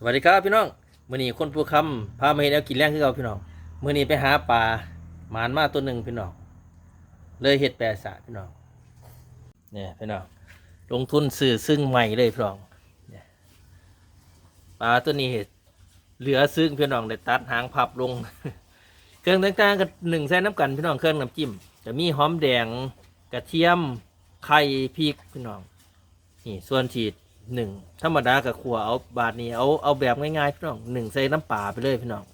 สวัสดีครับพี่น้องมื่อนี้คนผู้คำพามาเห็นแนวกินแรงคือเราพี่น้องมื่อนี้ไปหาปลาหมานมาตัวหนึ่งพี่น้องเลยเห็ดแปรสาพี่น้องเนี่ยพี่น้องลงทุนซื้อซึ่งใหม่เลยพี่น้องเนี่ยปลาตัวนี้เห็ดเหลือซึ่งพี่น้องได้ตัดหางพับลง เครื่องต่างๆกับหนึ่งแส้น้ำกันพี่น้องเครื่องน้ำจิ้มจะมีหอมแดงกระเทียมไข่พริกพี่น้องนี่ส่วนฉีด หนึ่งธรรมดากับขัวเอาบาทนี้เอาเอาแบบง่ายๆพี่น้องหนึ่งใส่น้ำปลาไปเลยพี่น้อง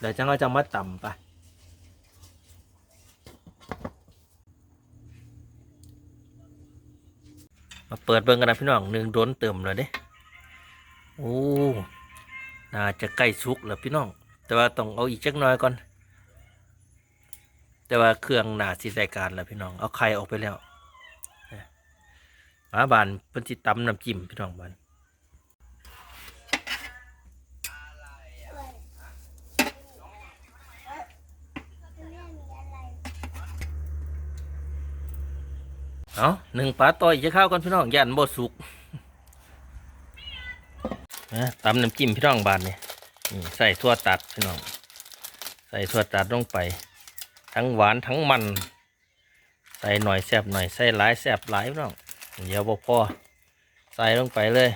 เดี๋ยวจังเราจะมาต่ำไปมาเปิดเบิ่งกันนะพี่น้องหนึ่งโดนเติมเลยเด้โอ้น่าจะใกล้สุกแล้วพี่น้อง แต่ว่าต้องเอาอีกจักหน่อยก่อน แต่ว่าเครื่องหนาสิใส่การแล้วพี่น้องเอาไข่ออกไปแล้ว มาบานเพิ่นสิตำน้ำจิ้มพี่น้องบานเอาหนึ่งปลาต่อยจะเข้าก่อนพี่น้องยันบ่สุกนะตำน้ำจิ้มพี่น้องบานนี่นี่ใส่ทั่วตัดพี่น้อง ใส่ทั่วตัดลงไป ทั้งหวานทั้งมัน ใส่หน่อยแซบหน่อยใส่หลายแซบหลายพี่น้อง เดี๋ยวบ่พอใส่ลงไปเลย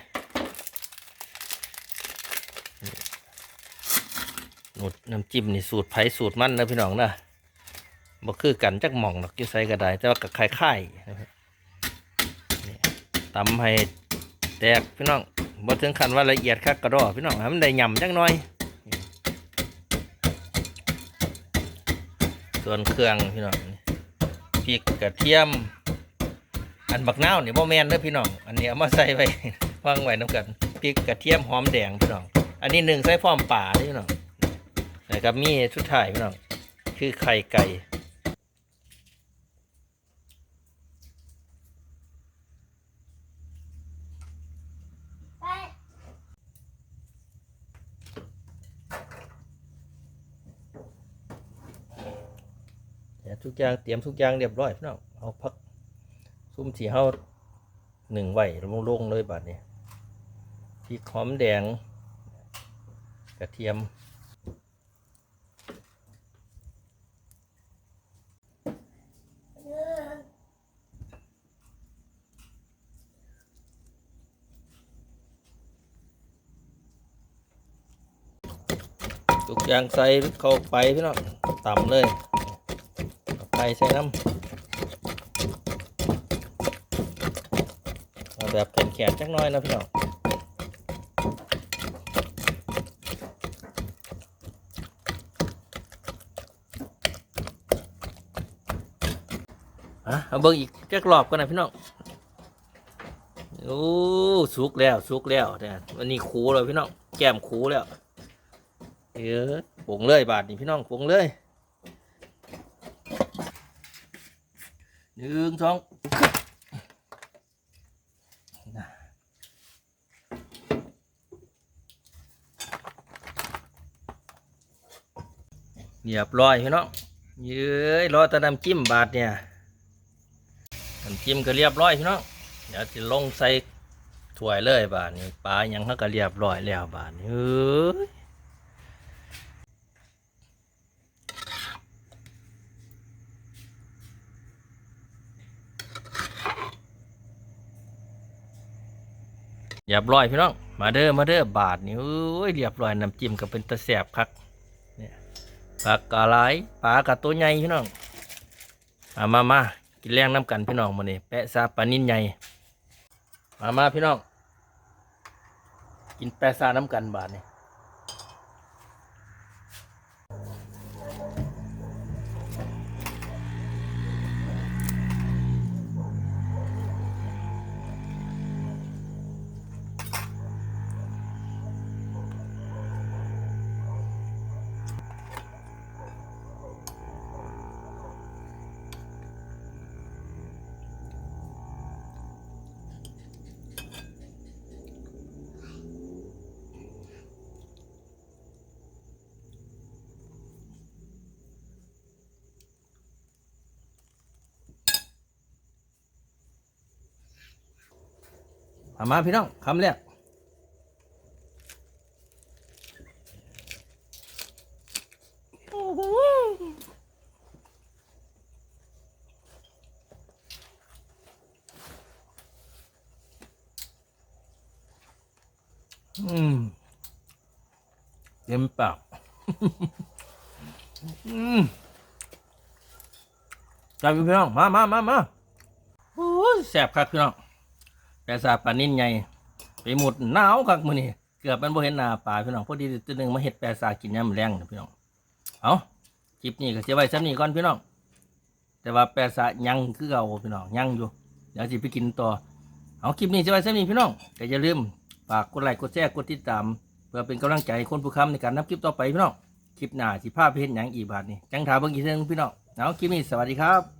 หนุดน้ำจิ้มนี่สูตรไผ่สูตรมันนะพี่น้องนะบ่คือกันจักหม่องดอกอยู่ใส่ก็ไดแต่ว่ากับไข่ไข่ตำให้แตกพี่น้องบ่ถึงขั้นว่าละเอียดคักกระดอพี่น้องให้มันได้ยำจักหน่อย ส่วนเครื่องพี่น้องพริกกระเทียม อันบักนาวนี่บ่แม่นเด้อพี่น้อง อันนี้เอามาใส่ไว้ วางไว้น้ำกันพริกกระเทียมหอมแดงพี่น้อง อันนี้หนึ่งใส่พร้อมป่าเด้อพี่น้องแล้วก็มีชุดถ่ายพี่น้อง คือไข่ไก่เดี๋ยวทุกอย่างเตรียมทุกอย่างเรียบร้อยพี่น้องเอาพัก ซุ่มที่เฮาหนึ่งไหวลงๆเลยบาดนี้พริกหอมแดง กระเทียมทุกอย่างใส่เข้าไปพี่น้องต่ำเลยไปใส่น้ำเอา แบบแข็งๆจักน้อยนะพี่น้องอะเอาเบิ่งอีกจักรอบกันนะพี่น้องโอ้สุกแล้วสุกแล้วเนี่ยวันนี้คูแล้วพี่น้องแก้มคูแล้วเออผงเลยบาทนี่พี่น้องผงเลยหนึ่งสอง เรียบร้อยพี่น้องเย้ยรอแต่น้ำจิ้มบาทเนี่ยน้ำจิ้มก็เรียบร้อยพี่น้องเดี๋ยวจะลงใส่ถ้วยเลยบาทนี้ปลายังเขาก็เรียบร้อยแล้วบาทนี้เอ้ยเรียบร้อยพี่น้อง มาเด้อ มาเด้อบาทนี่โอ้ยเรียบร้อยน้ำจิ้มก็เป็นตะแสบคัก ปลากระไรปลากระตัวใหญ่พี่น้องมามามากินแรงน้ำกันพี่น้องมาเนี่แปะซาปลานิ่นใหญ่มามาพี่น้อง กินแปะซาน้ำกันบาทนี่ เอามาพี่น้องคำแรกอืมเต็มปากอืมจับพี่น้อง มามามามาโอ้แสบครับพี่น้อง แต่สาปานิ่นไงไปหมดหนาวคักมื้อนี้เกือบมันบ่เห็นหน้าปลาพี่น้องพอดีตัวหนึงมาเฮ็ดแปรสากินยามแรงนะพี่น้องเอาคลิปนี้ก็สิไว้ซ้ำนี้ก่อนพี่น้อง แต่ว่าแปรสายังคือเก่าพี่น้องยังอยู่เดี๋ยวสิไปกินต่อเอาคลิปนี้สิไว้ซ้ำนี้พี่น้องแต่อย่าลืมฝากกดไลค์กดแชร์กดติดตาม เพื่อเป็นกำลังใจคนผู้ค้ำในการนำคลิปต่อไปพี่น้องคลิปหน้าสิพาไปเห็นหยังอีบาทนี่จังถามเบิ่งอีกเรื่องพี่น้องเอาคลิปนี้สวัสดีครับ